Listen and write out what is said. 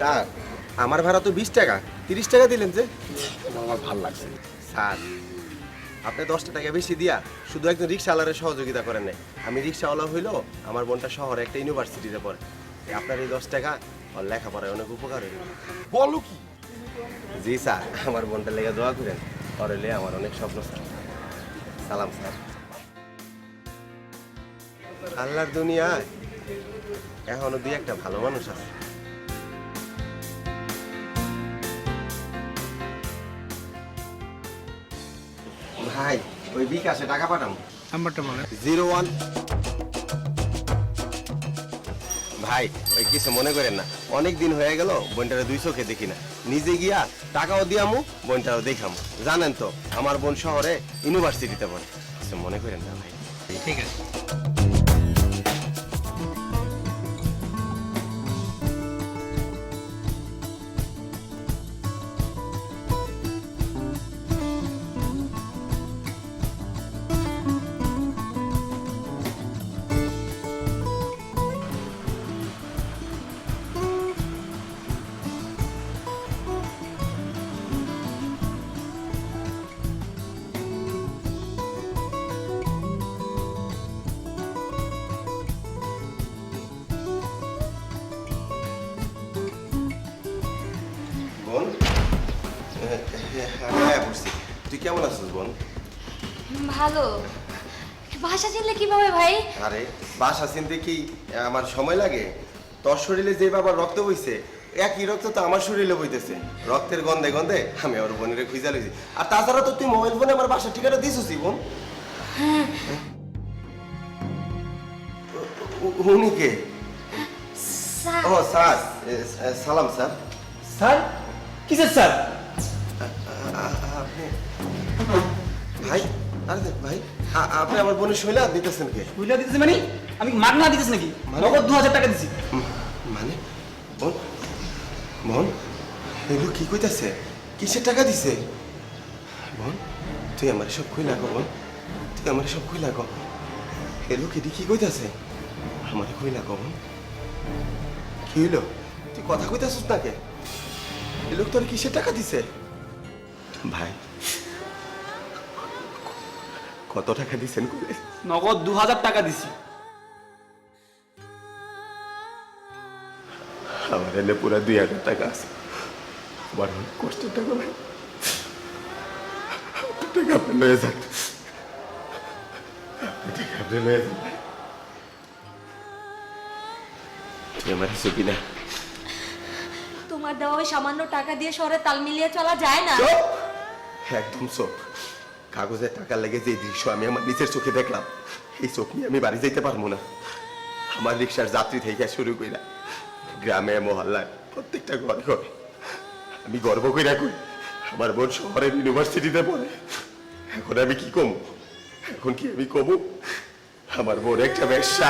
Sir আমার ভাড়া তো বিশ টাকা। তিরিশ টাকা দিলেন যে? আমার ভালো লাগছে। স্যার আপনি দশটা টাকা বেশি দিয়া শুধু একজন রিক্সাওয়ালারের সহযোগিতা করেন নাই। আমি রিক্সাওয়ালা হইলেও আমার বোনটা শহরে একটা ইউনিভার্সিটিতে পড়ে। আপনার এই দশ টাকা ওর লেখাপড়ায় অনেক উপকার হইল। বলো কি? জি স্যার আমার বোনটা লেগে দোয়া করেন। করলে আমার অনেক স্বপ্ন স্যার। সালাম স্যার। আল্লাহর দুনিয়ায় এখনও দুই একটা ভালো মানুষ আছে। ভাই ওই বিকাশে টাকা পাঠাম নাম্বারটা বলেন। Zero one. ভাই ওই কিছু মনে করেন না। অনেক দিন হয়ে গেল বোনটারে দুই চোখে দেখি না। নিজে গিয়া টাকাও দিয়ামু বোনটারও দেখামু। জানেন তো আমার বোন শহরে ইউনিভার্সিটিতে পড়ে। কিছু মনে করেন না ভাই। ঠিক আছে। আমি আয়া পড়ছি। তুই কেমন আছিস বোন? ভালো। ভাষা চিনলে কীভাবে ভাই? আরে বাসা চিনতে কি আমার সময় লাগে? তোর শরীরে যে বাবার রক্ত বইছে একই রক্ত তো আমার শরীরে বইতেছে। রক্তের গন্ধে গন্ধে আমি আমার বোনের খুঁজা লইছি। আর তাছাড়া তো তুই মোবাইল ফোনে আমার বাসার ঠিকানা দিছিস বোন। উ- উনি কে? ও স্যার। সালাম স্যার। স্যার? কিসের স্যার? আপনি আমার বোনের শৈলা দিতেছেন কে? বুঝলা দিতেছি মানে? আমি মাগনা দিতেছ নাকি? নগদ দু হাজার টাকা দিছি। মানে? বোন? বোন? এগুলো কি কইতাছে? কিসের টাকা দিছে? বোন তুই আমার সব কই লাগো বোন। তুই আমার সব কই লাগো এলো কি কি কইতাছে? আমার কই লাগো বোন। কি হইল? তুই কথা কইতাছিস না কে এ লোক তোর কিসের টাকা দিছে? ভাই কত টাকা দিছেন কইলে নগদ দু হাজার টাকা দিছি। আমার এনে পুরো দুই হাজার টাকা আছে। আমার অনেক কষ্টের টাকা ভাই। টাকা আপনি লয়ে যান। টাকা আপনি লয়ে যান। আমার চুপি না তোমার দেওয়া ওই সামান্য টাকা দিয়ে শহরে তাল মিলিয়ে চলা যায় না। একদম চোখ কাগজের টাকা লেগে যে দৃশ্য আমি আমার নিজের চোখে দেখলাম। এই চোখ নিয়ে আমি বাড়ি যেতে পারব না। আমার রিক্সার যাত্রী থেকে শুরু করি না গ্রামে, মহল্লায় প্রত্যেকটা ঘর ঘরে। আমি গর্ব করে রাখুন আমার বোন শহরের ইউনিভার্সিটিতে পড়ে। এখন আমি কি কমু? এখন কি আমি কমু? আমার বোন একটা ব্যবসা।